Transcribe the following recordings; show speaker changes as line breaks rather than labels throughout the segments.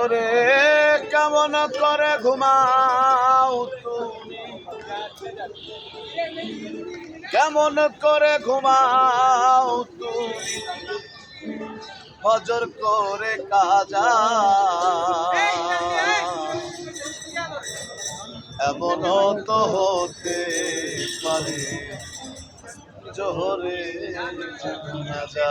ওরে কেমন করে ঘুমাও তুমি? কেমন করে ঘুমাও তুমি? হজর করে কাজা। এমন তো হতে পারে জোহরে জানাজা।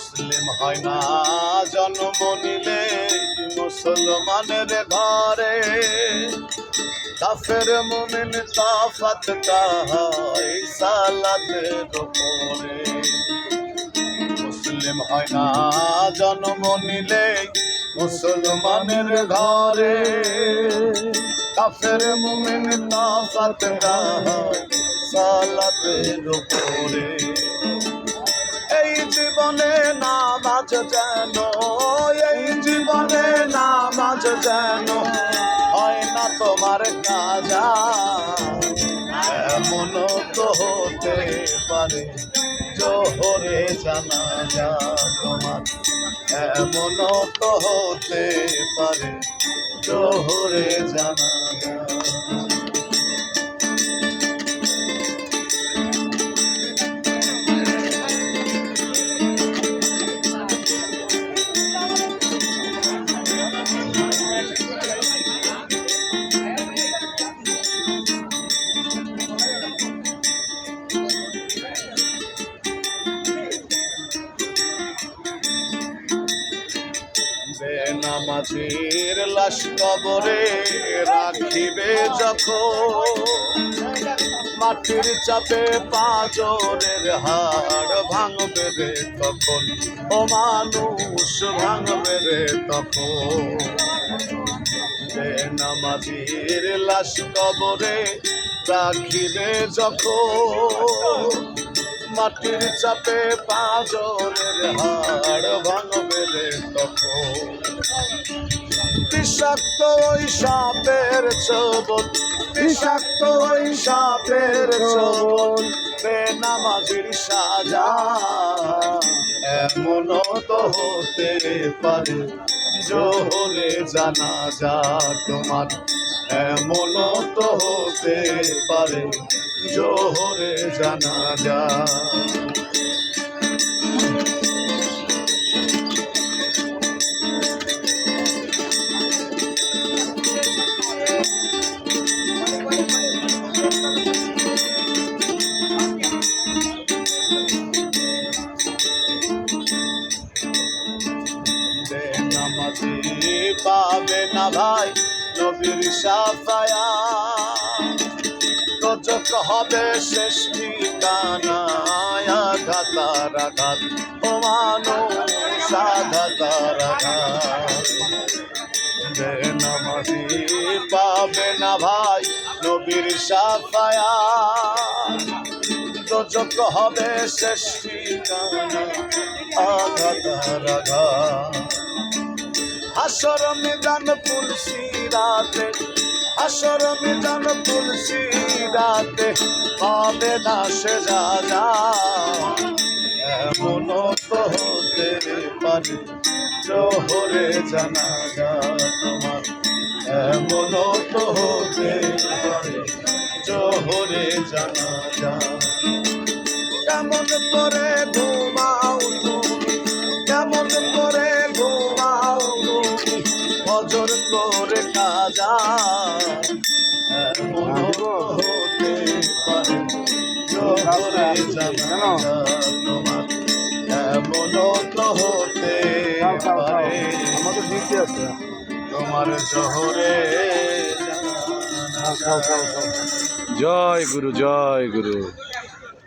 মুসলিম হয় না, জন্ম নিলে মুসলমানের ঘরে। কাফের মুমিন তফাতটা হয় সালাতের উপরে। মুসলিম হয় না, জন্ম নিলে মুসলমানের ঘরে। কাফের মুমিন তফাতটা হয় সালাতের উপরে। নামাজ যেন, এই জীবনে নামাজ যেন হয় না তোমার কাজা। এমন তো হতে পারে, জোহরে জানা যা তোমার। এমন তো হতে পারে, জোহরে জানা যা বেনামাজির লাশ কবরে রাখিবে যখন। মাটির চাপে পাজরের হাড় ভাঙবে রে তখন। ও মানুষ ভাঙবে রে তখন। বেনামাজির লাশ কবরে রাখিবে যখন। মাটির চাপে পাজরের হাড় ভাঙবে তখন। বিষাক্ত ওই সাপের চবন, বিষাক্ত ওই সাপের চবন, বেনামাজির সাজা এমন তো হতে পারে, জোহরে জানা যা তোমার। এমন তো হতে পারে জোহরে জানা যা পাবে না ভাই নবীর সাফায়া। হবে শেষ ঠিকানায় আঘাতার আঘাত ও মানুষ আঘাত নামাজি পাবে না ভাই নবীর সাফায়া। রজক হবে শেষ ঠিকানা আঘাতার আঘাত হাসর মিদান তুলসী রাতে, হাসর মিদান তুলসী রাতে পাবে না সে রাজা। এমন তো হতে পারে, জোহরে জানা যা তোমার। এমন তো হতে পারে, জোহরে জানা যা কেমন করে তোমার এমনও তো হতে
জয় গুরু জয় গুরু।